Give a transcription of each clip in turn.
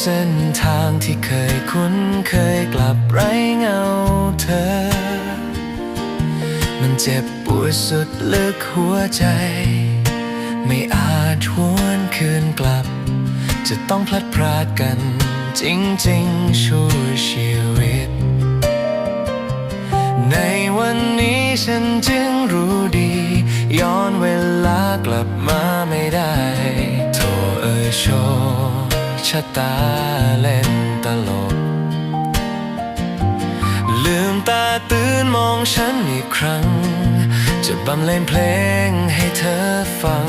เส้นทางที่เคยคุ้นเคยกลับไร้เงาเธอ มันเจ็บปวดสุดลึกหัวใจ ไม่อาจหวนคืนกลับ จะต้องพลัดพรากกัน จริงๆชั่วชีวิต ในวันนี้ฉันจึงรู้ดี ย้อนเวลากลับมาไม่ได้ โทเอ่ยโชค ชะตาเล่นตลก ลืมตาตื่นมองฉันอีกครั้ง จะบำเล่นเพลงให้เธอฟัง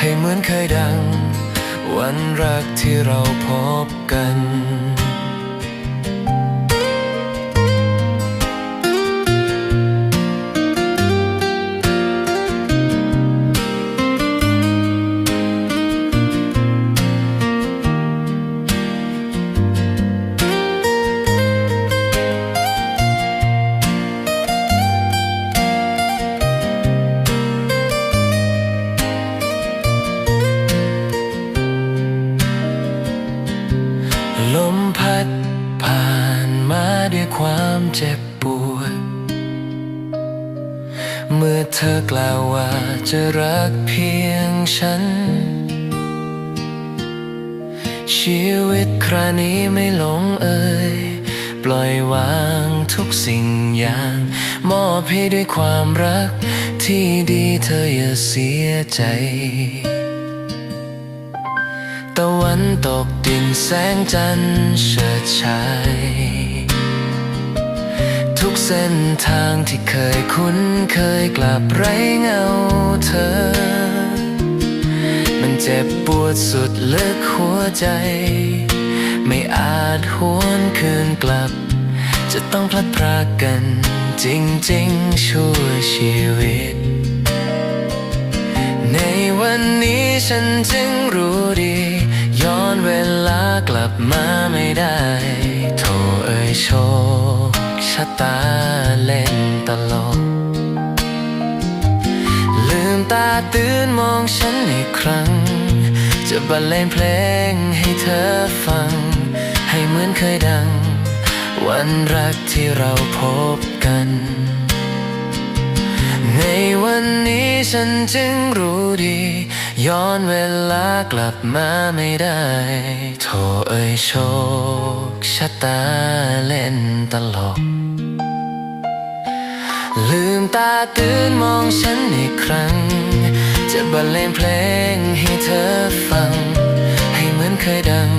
ให้เหมือนเคยดัง วันรักที่เราพบกัน ใจ ตะวันตกดินแสงจันทร์เฉิดฉาย ทุกเส้นทางที่เคยคุ้นเคยกลับไร้เงาเธอ มันเจ็บปวดสุดลึกหัวใจ ไม่อาจหวนคืนกลับ จะต้องพลัดพรากกันจริงๆชั่วชีวิต ฉันจึงรู้ดี ย้อนเวลากลับมาไม่ได้โทเอ่ยโชคชะตาเล่นตลก ลืมตาตื่นมองฉันอีกครั้ง จะบรรเลงเพลงให้เธอฟัง ให้เหมือนเคยดัง วันรักที่เราพบกันในวันนี้ฉันจึงรู้ดี ย้อนเวลากลับมาไม่ได้โทเอ่ยโชคชะตาเล่นตลก ลืมตาตื่นมองฉันอีกครั้ง จะบรรเลงเพลงให้เธอฟัง ให้เหมือนเคยดัง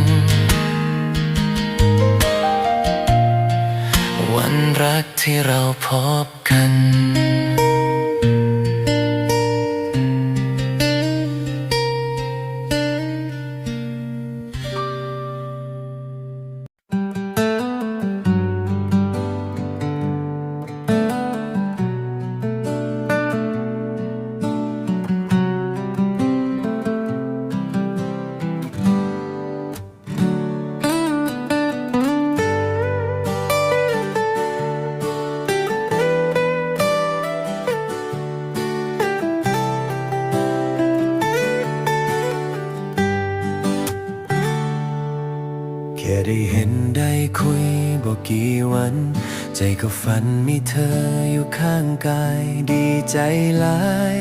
วันรักที่เราพบกัน ฝันมีเธออยู่ข้างกายดีใจหลาย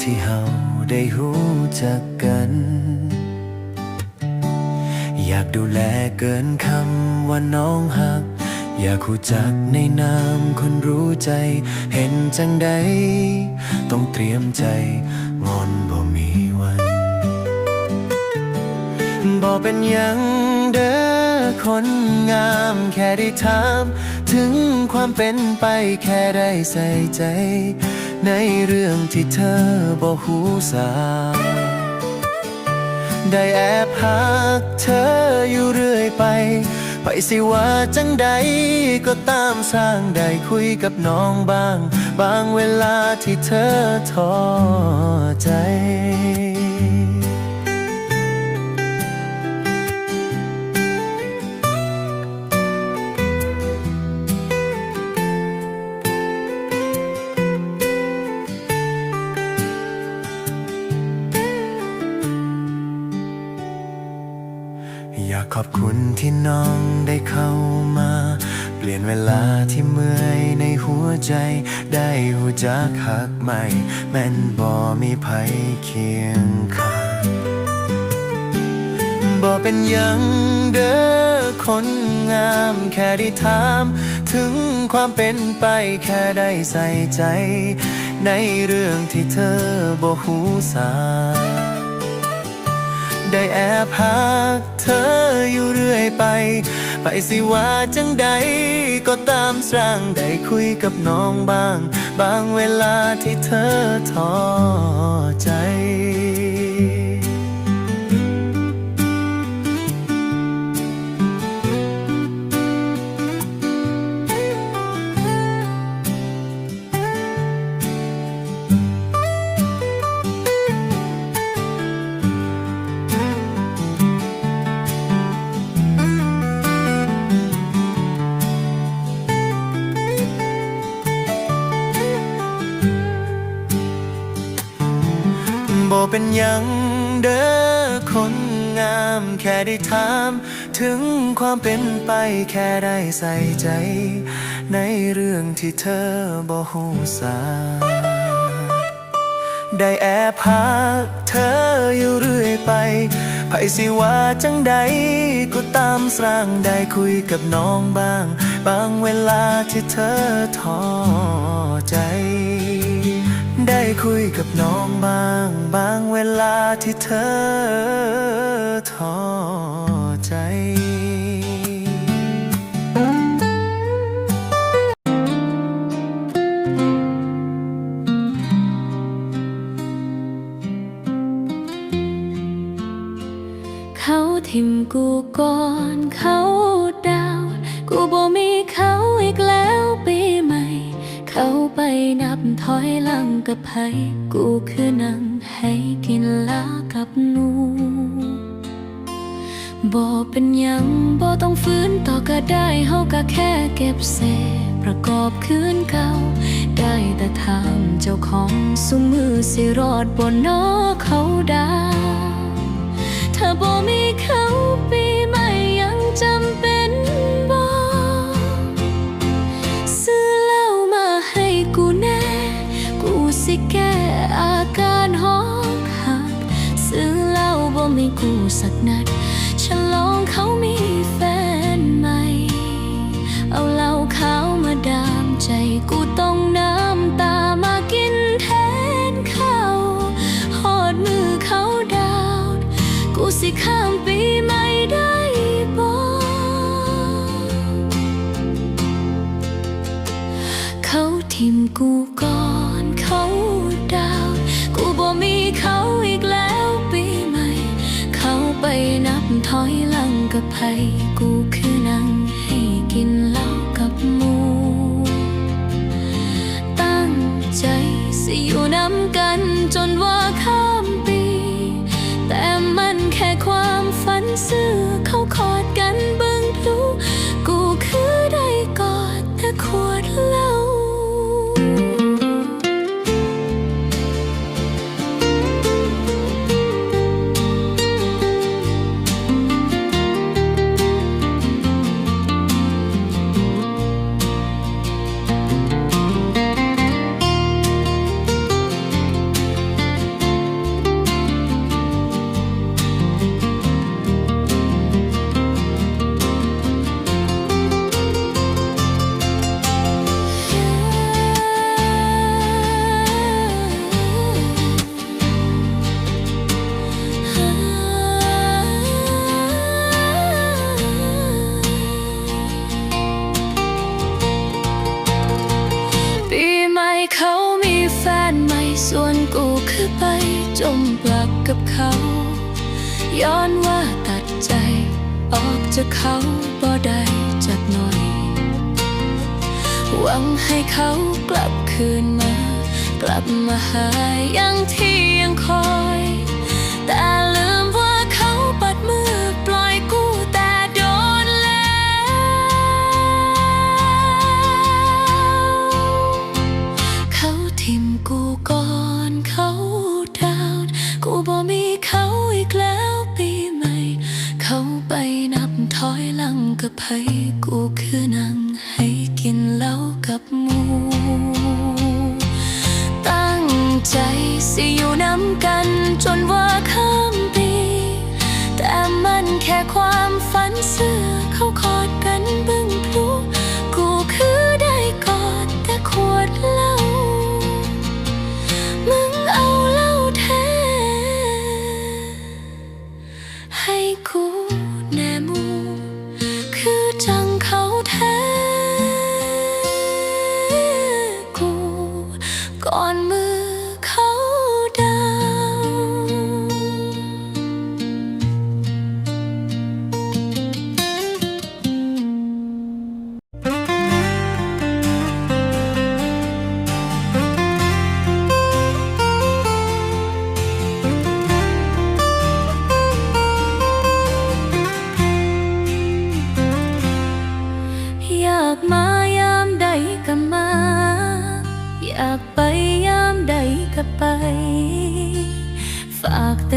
ที่เฮาได้รู้จักกัน อยากดูแลเกินคำว่าน้องหัก อยากรู้จักในนามคนรู้ใจ เห็นจังใด ต้องเตรียมใจงอนบ่มีวันบอกเป็นยังเด้อ คนงามแค่ได้ถามถึงความเป็นไปแค่ได้ใส่ใจ ในเรื่องที่เธอบอกหูสา ได้แอบหักเธออยู่เรื่อยไป ไปสิว่าจังใดก็ตามสร้างได้คุยกับน้องบ้าง บางเวลาที่เธอท้อใจ อยากขอบคุณที่น้องได้เข้ามา เปลี่ยนเวลาที่เมื่อยในหัวใจ ได้หูจักหักใหม่ แม่นบ่มีภัยเคียงข้างบ่เป็นยังเด้อคนงามแค่ได้ถาม ถึงความเป็นไปแค่ได้ใส่ใจ ในเรื่องที่เธอบ่หูสา ได้แอบหักเธออยู่เรื่อยไป ไปสิว่าจังใดก็ตามสร้างได้คุยกับน้องบ้าง บางเวลาที่เธอท้อใจ เป็นยังเด้อคนงามแค่ได้ถาม ถึงความเป็นไปแค่ได้ใส่ใจ ในเรื่องที่เธอบ่หูสาได้แอบหักเธออยู่เรื่อยไปไผสิว่าจังใดก็ตามสร้างได้คุยกับน้องบ้าง บางเวลาที่เธอท้อใจ คุยกับน้องบ้างบางเวลาที่เธอท้อใจเขาทิมกูก่อนเขาดาว กูบ่มี บถอยหลังกับไผกูคือนั่งให้กินลากับหนูบ่เป็นยังบ่ต้องฟื้นต่อก็ได้เฮาก็แค่เก็บเศษประกอบคืนเก่า ได้แต่ถามเจ้าของสุมือสิรอดบ่นอเขาดาถ้าบ่มีเขาปีใหม่ยังจำเป็น กู ย้อนว่าตัดใจ ออกจากเขาบ่ได้จักหน่อย หวังให้เขากลับคืนมา กลับมาหาอย่างที่ยังคอย แต่ ไผกูคือนั่งให้กินเหล้ากับหมู ตั้งใจสิอยู่น้ำกันจนว่าข้ามปี แต่มันแค่ความฝันเสื้อเขาคอดกันเบึ้ง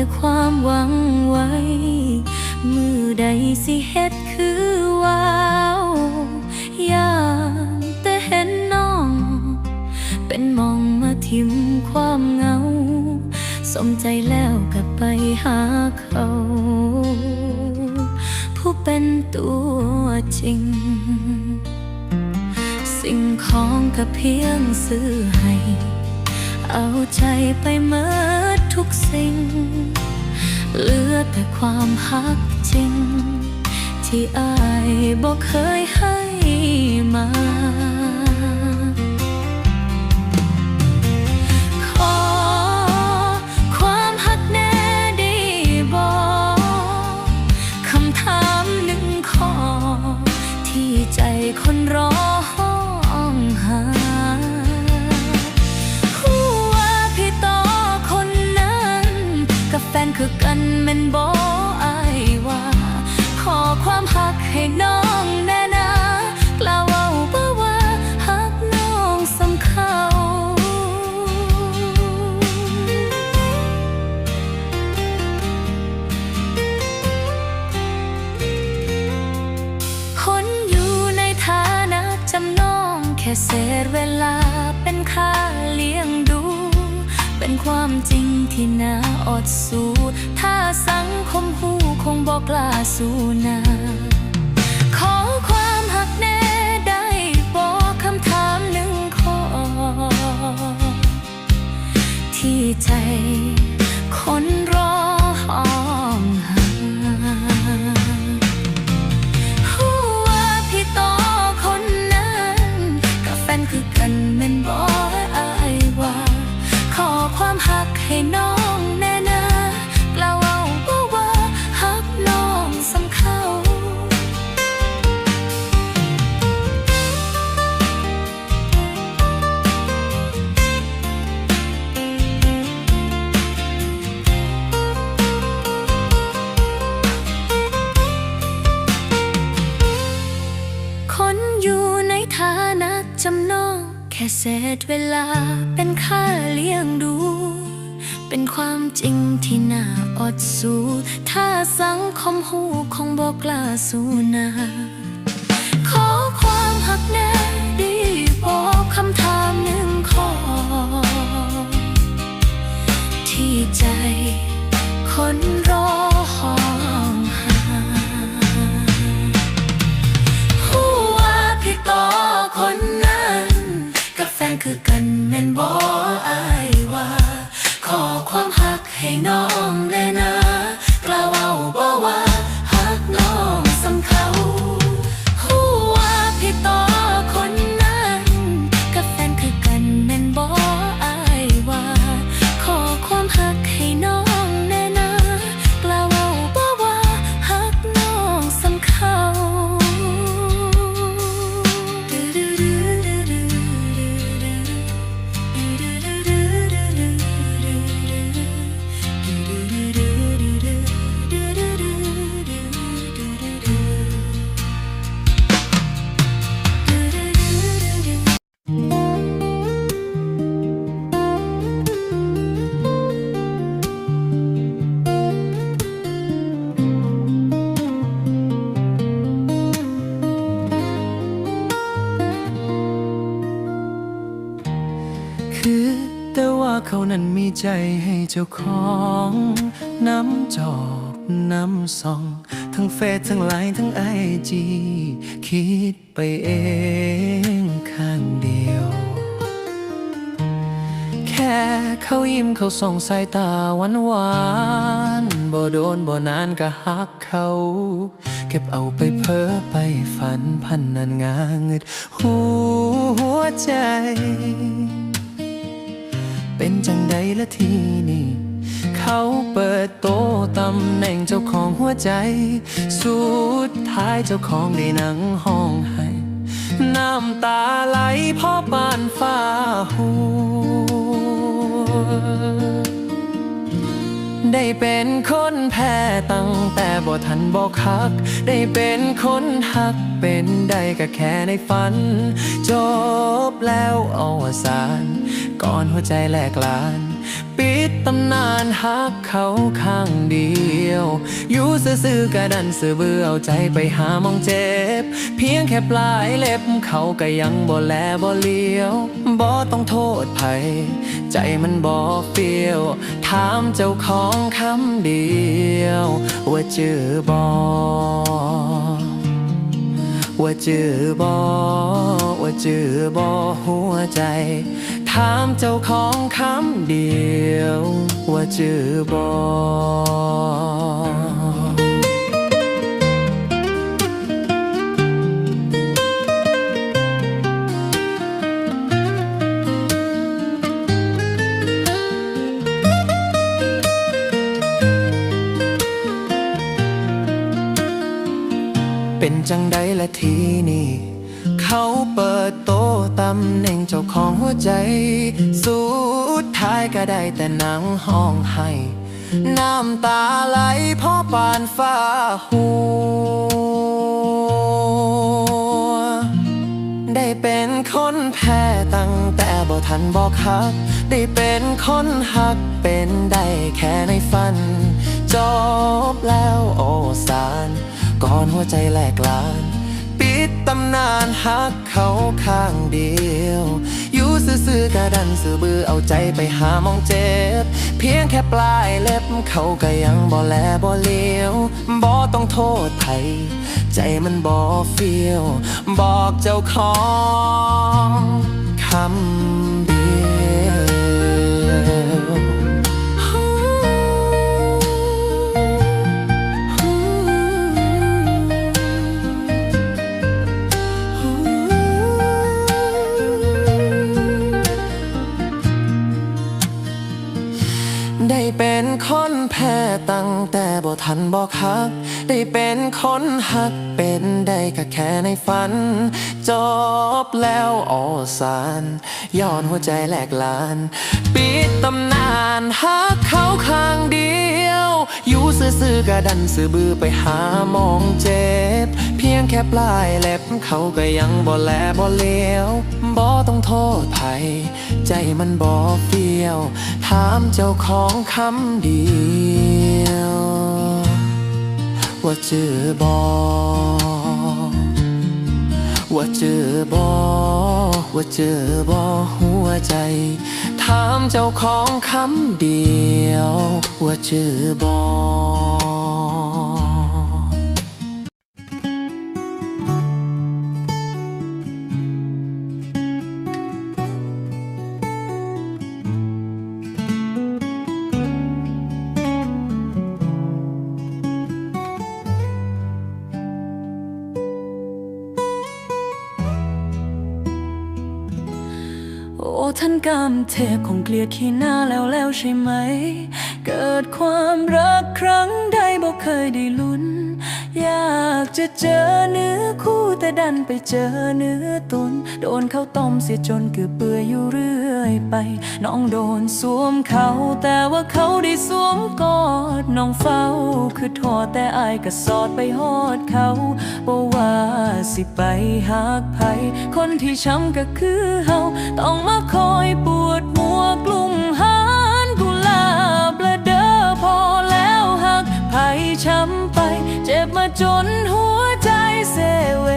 แต่ความหวังไว้ มือใดสิเฮ็ดคือว้าวอยากแต่เห็นน้อง เป็นมองมาทิมความเหงา สมใจแล้วก็ไปหาเขา ผู้เป็นตัวจริง สิ่งของก็เพียงซื้อให้ เอาใจไปเมิด ทุกสิ่ง เหลือแต่ความฮักจริง ที่อายบอกเคยให้มา ที่ใจคน เศษเวลาเป็นค่าเลี้ยงดู เป็นความจริงที่น่าอดสู้ ถ้าสังคมหูคงบอกล้าสู้นาขอความหักแน่ บออายว่า ขอความหักให้น้องแน่นะ ใจให้เจ้าของ น้ำจอกน้ำส่อง ทั้งเฟซทั้งไลน์ทั้งไอจี คิดไปเองข้างเดียว แค่เขายิ้มเขาส่งสายตาหวานหวานบ่โดนบ่นานก็ฮักเขา เก็บเอาไปเพ้อไปฝันพันนันงาเงึดหัวใจ เป็นจังใดละทีนี่ เขาเปิดโตตำแหน่งเจ้าของหัวใจ สุดท้ายเจ้าของได้หนังห้องให้ น้ำตาไหลพ่อปานฟ้าหู ได้เป็นคนแพ้ตั้งแต่บ่ทันบอกฮัก ได้เป็นคนฮัก เป็นได้ก็แค่ในฝัน จบแล้วอวสานก่อนหัวใจแหลกลาน ปิดตำนานฮักเขาข้างเดียว อยู่ซื่อๆกระดันซื่อเบื่อเอาใจไปหามองเจ็บ เพียงแค่ปลายเล็บเขาก็ยังบ่แลบ่เลี้ยวบ่ต้องโทษไผใจมันบ่เฟียว ถามเจ้าของคำเดียว ว่าเจอบ่ว่าเจอบ่ว่าเจอบ่หัวใจ ถามเจ้าของคำเดียว ว่าเจอบ่เป็นจังใดละทีนี่ เขาเปิดำแหน่งเจ้าของหัวใจ สุดท้ายก็ได้แต่นังห้องให้ น้ำตาไหลเพราะปานฟ้าหัว ได้เป็นคนแพ้ตั้งแต่บ่ทันบอกฮัก ได้เป็นคนฮักเป็นได้แค่ในฝัน จบแล้วโอสารก่อนหัวใจแหลกลาน นานฮักเขาข้างเดียว อยู่ซื่อๆกระดันซื่อบือเอาใจไปหามองเจ็บ เพียงแค่ปลายเล็บเขาก็ยังบ่แลบ่เลี้ยวบ่ต้องโทษไทย ใจมันบ่เฟียว บอกเจ้าของคำ แต่บ่ทันบอกฮัก ได้เป็นคนฮักเป็นได้ก็แค่ในฝัน จบแล้วออสารย้อนหัวใจแหลกลาน ปิดตำนานฮักเขาข้างเดียว อยู่ซื่อๆกระดันซื่อบือไปหามองเจ็บ เพียงแค่ปลายเล็บเขาก็ยังบ่แลบ่เลี้ยวบ่ต้องโทษไผใจมันบ่เฟียว ถามเจ้าของคำเดียว ว่าเจอบอว่าเจอบอว่าเจอบอหัวใจ ถามเจ้าของคำเดียว ว่าเจอบอ เทพคงเกลียดขี้หน้าแล้วแล้วใช่ไหม เกิดความรักครั้งใดบ่เคยได้ลุ้น อยากจะเจอเนื้อคู่แต่ดันไปเจอเนื้อตุน โดนเขาต้มเสียจนเกือบเปื่อยอยู่เรื่อยไป น้องโดนสวมเขา แต่ว่าเขาได้สวมกอด น้องเฝ้าคือทอแต่อายก็สอดไปหอดเขาบ่ว่าสิไปหากไผคนที่ช้ำก็คือเฮาต้องมาคอยปวดหัวกลุ่ม จนหัวใจเซเว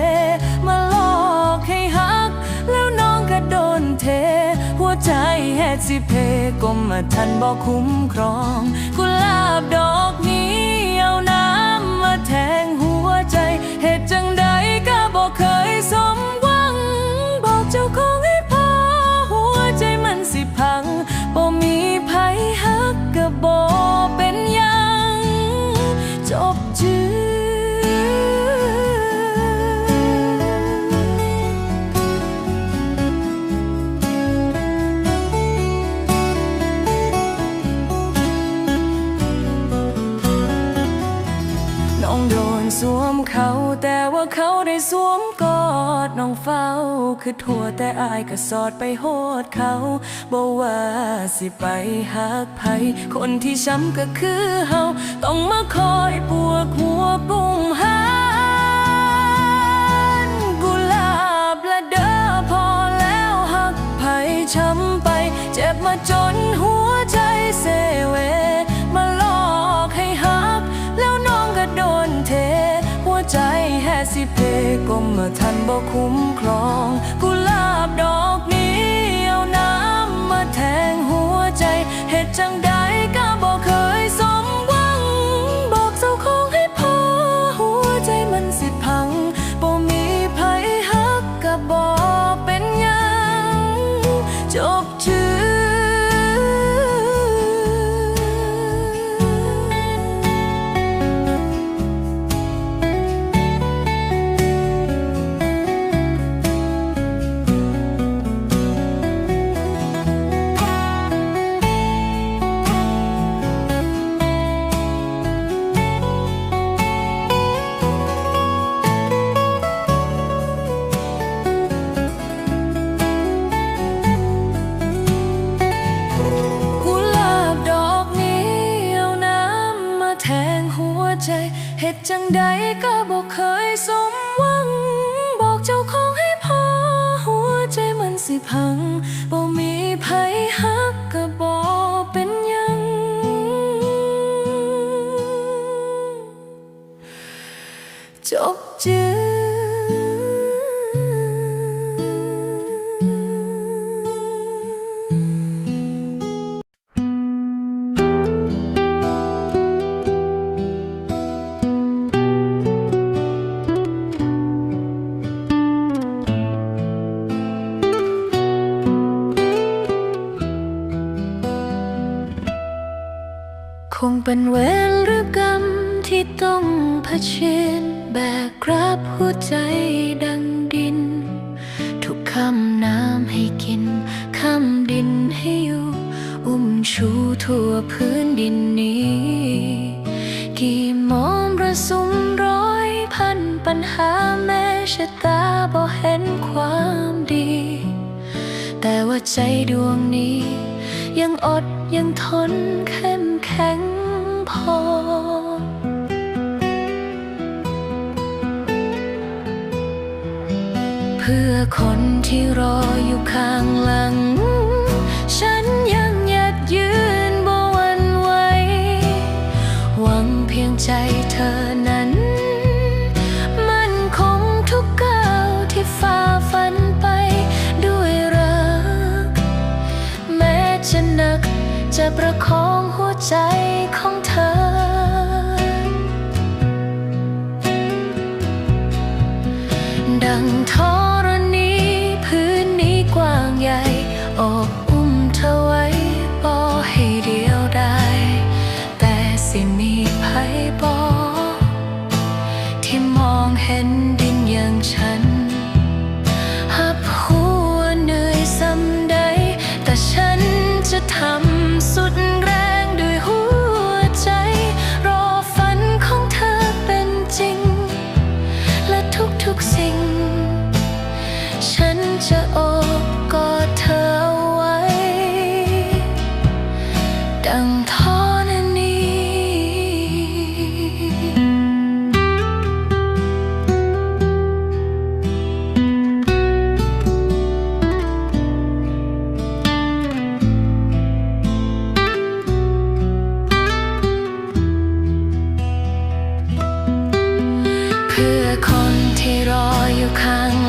มาหลอกให้หัก แล้วน้องก็โดนเท หัวใจแฮสิเพก็มาทันบอกคุ้มครอง กุหลาบดอกนี้เอาน้ำมาแทงหัวใจเหตุจังใดก็บอกเคยสม สวมเขาแต่ว่าเขาได้สวมกอดน้องเฝ้า คือทั่วแต่อายก็สอดไปโหดเขาบอกว่าสิไปหักไผคนที่ช้ำก็คือเฮาต้องมาคอยปวดหัวปุ่มหันกุลาบละเด้อพอแล้วหักไผช้ำไป เจ็บมาจนหัว คุ้มครอง กุหลาบดอกนี้เอาน้ำมาแทงหัวใจเหตุจัง ญหาแม้ชะตาบ่เห็นความดี แต่ว่าใจดวงนี้ ยังอดยังทนเข้มแข็งพอ เพื่อคนที่รออยู่ข้างหลัง จะประคองหัวใจ เพื่อคนที่รออยู่ข้าง